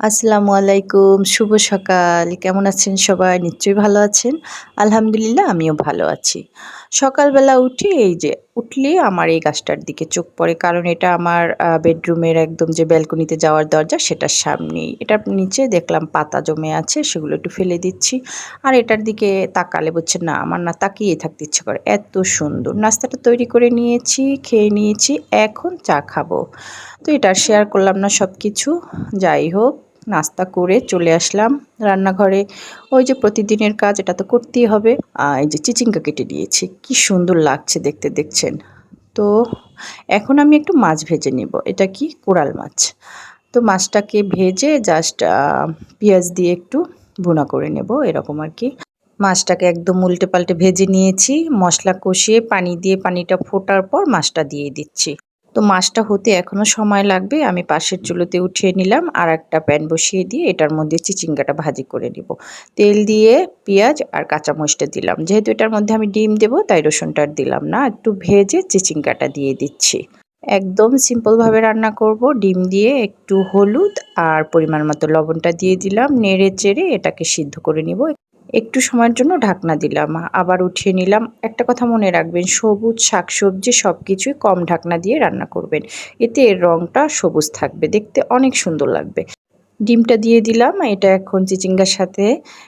আসসালামু আলাইকুম, শুভ সকাল। কেমন আছেন সবাই? নিশ্চয়ই ভালো আছেন? আলহামদুলিল্লাহ, আমিও ভালো আছি। সকালবেলা উঠি এই যে উঠলে আমার এই গাছটার দিকে চোখ পড়ে, কারণ এটা আমার বেডরুমের একদম যে ব্যালকনিতে যাওয়ার দরজা, সেটার সামনেই। এটার নিচে দেখলাম পাতা জমে আছে, সেগুলো একটু ফেলে দিচ্ছি। আর এটার দিকে তাকালে বলছে, না, আমার না তাকিয়ে থাকতে ইচ্ছে করে। এত সুন্দর। নাস্তাটা তৈরি করে নিয়েছি, খেয়ে নিয়েছি, এখন চা খাব। তো এটা শেয়ার করলাম না সব কিছু যাই হোক নাস্তা করে চলে আসলাম রান্নাঘরে। ওই যে প্রতিদিনের কাজ, এটা তো করতেই হবে। এই যে চিচিঙ্গা কেটে নিয়েছি, কি সুন্দর লাগছে দেখতে, দেখছেন? তো এখন আমি একটু মাছ ভেজে নিব। এটা কি? কোরাল মাছ। তো মাছটাকে ভেজে জাস্ট পেঁয়াজ দিয়ে একটু ভুনা করে নেব, এরকম আর কি। মাছটাকে একদম উল্টে পাল্টে ভেজে নিয়েছি। মশলা কষিয়ে পানি দিয়ে পানিটা ফোটার পর মাছটা দিয়ে দিচ্ছি। তো মাছটা হতে এখনও সময় লাগবে, আমি পাশের চুলোতে উঠিয়ে নিলাম আর একটা প্যান বসিয়ে দিয়ে এটার মধ্যে চিচিঙ্গাটা ভাজি করে নিব। তেল দিয়ে পেঁয়াজ আর কাঁচামরিচটা দিলাম, যেহেতু এটার মধ্যে আমি ডিম দেব, তাই রসুনটা দিলাম না, একটু ভেজে চিচিঙ্গাটা দিয়ে দিচ্ছি। একদম সিম্পলভাবে রান্না করব, ডিম দিয়ে একটু হলুদ আর পরিমাণ মতো লবণটা দিয়ে দিলাম, নেড়ে চেড়ে এটাকে সিদ্ধ করে নিব। একটু সময়ের জন্য ঢাকনা দিলাম, আবার উঠিয়ে নিলাম। একটা কথা মনে রাখবেন, সবুজ শাকসবজি সব কিছুই কম ঢাকনা দিয়ে রান্না করবেন। এতে এর রঙটা সবুজ থাকবে, দেখতে অনেক সুন্দর লাগবে। ডিমটা দিয়ে দিলাম এটা এখন চিচিঙ্গার সাথে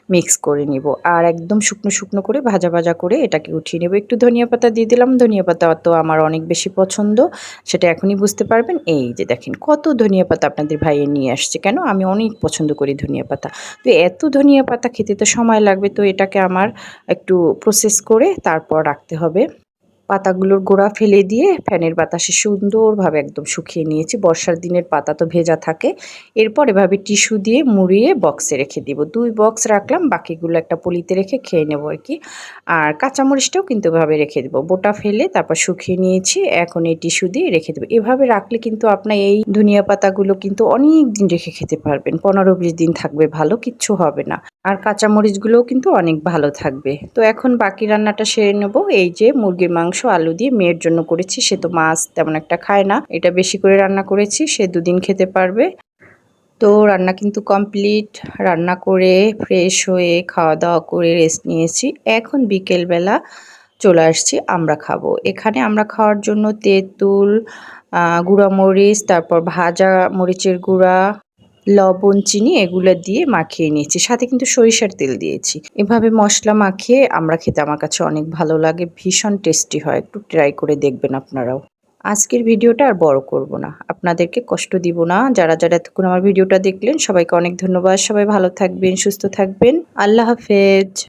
মিক্স করে নিব। আর একদম শুকনো শুকনো করে ভাজা ভাজা করে এটাকে উঠিয়ে নেব। একটু ধনিয়া পাতা দিয়ে দিলাম। ধনিয়া পাতা তো আমার অনেক বেশি পছন্দ, সেটা এখনই বুঝতে পারবেন। এই যে দেখেন কত ধনিয়া পাতা আপনাদের ভাইয়ে নিয়ে আসছে কেন? আমি অনেক পছন্দ করি ধনিয়া পাতা। তো এত ধনিয়া পাতা খেতে তো সময় লাগবে, তো এটাকে আমার একটু প্রসেস করে তারপর রাখতে হবে। পাতাগুলোর গোড়া ফেলে দিয়ে ফ্যানের বাতাসে সুন্দরভাবে একদম শুকিয়ে নিয়েছি। বর্ষার দিনের পাতা তো ভেজা থাকে। এরপর এভাবে টিস্যু দিয়ে মুড়িয়ে বক্সে রেখে দিব। দুই বক্স রাখলাম, বাকিগুলো একটা পলিতে রেখে খেয়ে নেব আর কি। আর কাঁচামরিচটাও কিন্তু এভাবে রেখে দেবো। বোটা ফেলে তারপর শুকিয়ে নিয়েছি, এখন এই টিস্যু দিয়ে রেখে দেবো। এভাবে রাখলে কিন্তু আপনার এই ধনিয়া পাতাগুলো কিন্তু অনেক দিন রেখে খেতে পারবেন। পনেরো বিশ দিন থাকবে, ভালো কিচ্ছু হবে না। আর কাঁচামরিচগুলোও কিন্তু অনেক ভালো থাকবে। তো এখন বাকি রান্নাটা সেরে নেব। এই যে মুরগির মাংস আলু দিয়ে মেয়ের জন্য করেছি। সে তো মাছ তেমন একটা খায় না। এটা বেশি করে রান্না করেছি, সে দুদিন খেতে পারবে। তো রান্না কিন্তু কমপ্লিট। রান্না করে ফ্রেশ হয়ে খাওয়া দাওয়া করে রেস্ট নিয়েছি। এখন বিকেলবেলা চলে আসছি, আমরা খাব। এখানে আমরা খাওয়ার জন্য তেঁতুল গুঁড়া মরিচ তারপর ভাজা মরিচের গুঁড়া লবণ, চিনি এগুলো দিয়ে মাখিয়ে নিয়েছি। সাথে কিন্তু সরিষার তেল দিয়েছি। এভাবে মশলা মাখিয়ে আমরা খেতে আমার কাছে অনেক ভালো লাগে, ভীষণ টেস্টি হয়। একটু ট্রাই করে দেখবেন আপনারাও। আজকের ভিডিওটা আর বড় করব না। আপনাদেরকে কষ্ট দিব না। যারা যারা এতক্ষণ আমার ভিডিওটা দেখলেন, সবাইকে অনেক ধন্যবাদ। সবাই ভালো থাকবেন, সুস্থ থাকবেন। আল্লাহ হাফেজ।